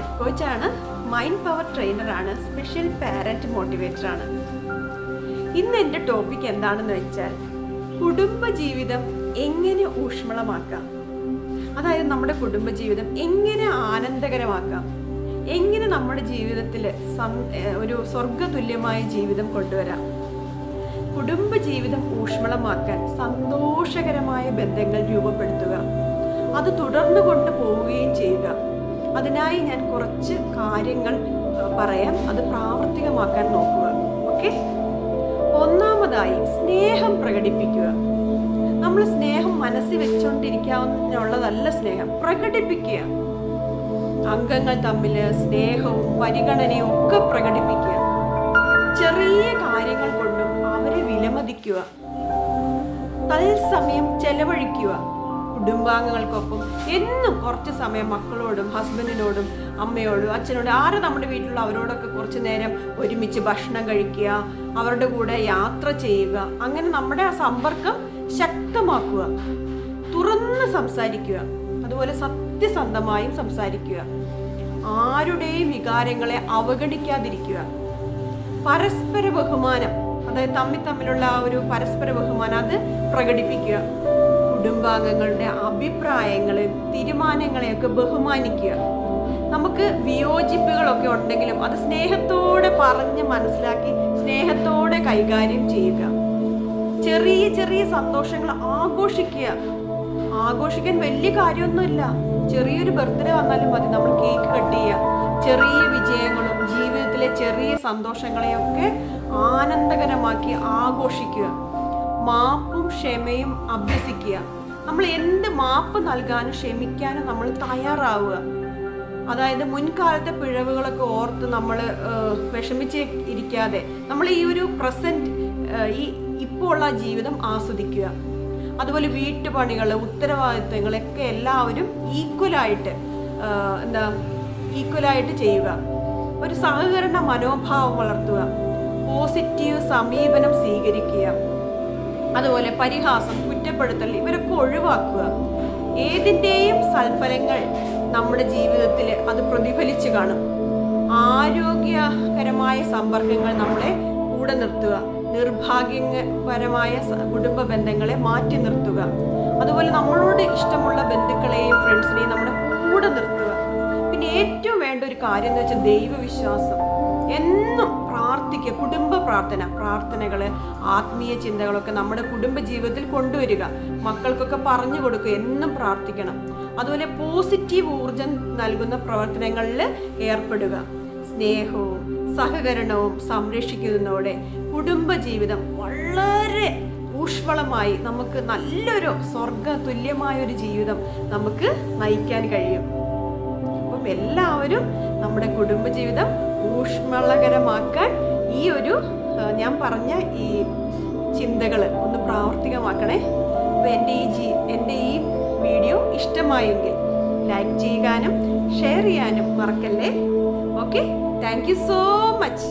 Life കോച്ചാണ് mind power ട്രെയിനറാണ് special parent മോട്ടിവേറ്ററാണ്. ഇന്ന് എന്റെ ടോപ്പിക് എന്താണെന്ന് വെച്ചാൽ കുടുംബജീവിതം എങ്ങനെ ഊഷ്മളമാക്കാം? അതായത് നമ്മുടെ കുടുംബജീവിതം എങ്ങനെ ആനന്ദകരമാക്കാം? എങ്ങനെ നമ്മുടെ ജീവിതത്തിൽ ഒരു സ്വർഗതുല്യമായ ജീവിതം കൊണ്ടുവരാം? കുടുംബജീവിതം ഊഷ്മളമാക്കാൻ സന്തോഷകരമായ ബന്ധങ്ങൾ രൂപപ്പെടുത്തുക. അത് തുടർന്നു കൊണ്ടുപോവുകയും ചെയ്യുക. അതിനായി ഞാൻ കുറച്ച് കാര്യങ്ങൾ പറയാം. അത് പ്രാവർത്തികമാക്കാൻ നോക്കുക. ഓക്കെ? ഒന്നാമതായി സ്നേഹം പ്രകടിപ്പിക്കുക. നമ്മൾ സ്നേഹം മനസ്സിൽ വെച്ചുകൊണ്ടിരിക്കാവുന്നുള്ളതല്ല സ്നേഹം. പ്രകടിപ്പിക്കുക. അംഗങ്ങൾ തമ്മിൽ സ്നേഹവും പരിഗണനയും ഒക്കെ പ്രകടിപ്പിക്കുക. ചെറിയ കാര്യങ്ങൾ കൊണ്ടും അവരെ വിലമതിക്കുക. തത്സമയം ചെലവഴിക്കുക. കുടുംബാംഗങ്ങൾക്കൊപ്പം എന്നും കുറച്ച് സമയം മക്കളോടും ഹസ്ബൻഡിനോടും അമ്മയോടും അച്ഛനോടും ആരെ നമ്മുടെ വീട്ടിലുള്ള അവരോടൊക്കെ കുറച്ച് നേരം ഒരുമിച്ച് ഭക്ഷണം കഴിക്കുക അവരുടെ കൂടെ യാത്ര ചെയ്യുക അങ്ങനെ നമ്മുടെ ആ സമ്പർക്കം ശക്തമാക്കുക തുറന്ന് സംസാരിക്കുക അതുപോലെ സത്യസന്ധമായും സംസാരിക്കുക ആരുടെയും വികാരങ്ങളെ അവഗണിക്കാതിരിക്കുക. പരസ്പര ബഹുമാനം അതായത് തമ്മിൽ തമ്മിലുള്ള ആ ഒരു പരസ്പര ബഹുമാനം അത് പ്രകടിപ്പിക്കുക. കുടുംബാംഗങ്ങളുടെ അഭിപ്രായങ്ങളെ തീരുമാനങ്ങളെയൊക്കെ ബഹുമാനിക്കുക. നമുക്ക് വിയോജിപ്പുകളൊക്കെ ഉണ്ടെങ്കിലും അത് സ്നേഹത്തോടെ പറഞ്ഞ് മനസ്സിലാക്കി സ്നേഹത്തോടെ കൈകാര്യം ചെയ്യുക. ചെറിയ ചെറിയ സന്തോഷങ്ങൾ ആഘോഷിക്കുക. ആഘോഷിക്കാൻ വലിയ കാര്യമൊന്നുമില്ല. ചെറിയൊരു ബർത്ത്ഡേ വന്നാലും മതി നമ്മൾ കേക്ക് കട്ട് ചെയ്യുക. ചെറിയ വിജയങ്ങളും ജീവിതത്തിലെ ചെറിയ സന്തോഷങ്ങളെയൊക്കെ ആനന്ദകരമാക്കി ആഘോഷിക്കുക. മാപ്പും ക്ഷമയും അഭ്യസിക്കുക. നമ്മൾ എന്ത് മാപ്പ് നൽകാനും ക്ഷമിക്കാനും നമ്മൾ തയ്യാറാവുക. അതായത് മുൻകാലത്തെ പിഴവുകളൊക്കെ ഓർത്ത് നമ്മൾ വിഷമിച്ച് ഇരിക്കാതെ നമ്മൾ ഈ ഒരു പ്രസന്റ് ഈ ഇപ്പോൾ ഉള്ള ജീവിതം ആസ്വദിക്കുക. അതുപോലെ വീട്ടുപണികൾ ഉത്തരവാദിത്തങ്ങളൊക്കെ എല്ലാവരും ഈക്വലായിട്ട് എന്താ ഈക്വലായിട്ട് ചെയ്യുക. ഒരു സഹകരണ മനോഭാവം വളർത്തുക. പോസിറ്റീവ് സമീപനം സ്വീകരിക്കുക. അതുപോലെ പരിഹാസം കുറ്റപ്പെടുത്തൽ ഇവരൊക്കെ ഒഴിവാക്കുക. ഏതിന്റെയും സൽഫലങ്ങൾ നമ്മുടെ ജീവിതത്തിൽ അത് പ്രതിഫലിച്ചു കാണും. ആരോഗ്യകരമായ സമ്പർക്കങ്ങൾ നമ്മളെ കൂടെ നിർത്തുക. നിർഭാഗ്യപരമായ കുടുംബ ബന്ധങ്ങളെ മാറ്റി നിർത്തുക. അതുപോലെ നമ്മളോട് ഇഷ്ടമുള്ള ബന്ധുക്കളെയും ഫ്രണ്ട്സിനെയും നമ്മുടെ കൂടെ നിർത്തുക. പിന്നെ ഏറ്റവും വേണ്ട ഒരു കാര്യം എന്ന് വെച്ചാൽ ദൈവവിശ്വാസം. കുടുംബ പ്രാർത്ഥന പ്രാർത്ഥനകൾ ആത്മീയ ചിന്തകളൊക്കെ നമ്മുടെ കുടുംബ ജീവിതത്തിൽ കൊണ്ടുവരിക. മക്കൾക്കൊക്കെ പറഞ്ഞു കൊടുക്കുക എന്നും പ്രാർത്ഥിക്കണം. അതുപോലെ പോസിറ്റീവ് ഊർജം നൽകുന്ന പ്രവർത്തനങ്ങളിൽ ഏർപ്പെടുക. സ്നേഹവും സഹകരണവും സംരക്ഷിക്കുന്നതോടെ കുടുംബജീവിതം വളരെ ഊഷ്മളമായി നമുക്ക് നല്ലൊരു സ്വർഗ തുല്യമായ ഒരു ജീവിതം നമുക്ക് നയിക്കാൻ കഴിയും. അപ്പം എല്ലാവരും നമ്മുടെ കുടുംബ ജീവിതം ഊഷ്മളകരമാക്കാൻ ഈ ഒരു ഞാൻ പറഞ്ഞ ഈ ചിന്തകൾ ഒന്ന് പ്രാവർത്തികമാക്കണേ. അപ്പോൾ എന്റെ ഈ ജീ എന്റെ ഈ വീഡിയോ ഇഷ്ടമായെങ്കിൽ ലൈക്ക് ചെയ്യാനും ഷെയർ ചെയ്യാനും മറക്കല്ലേ? Okay? Thank you so much.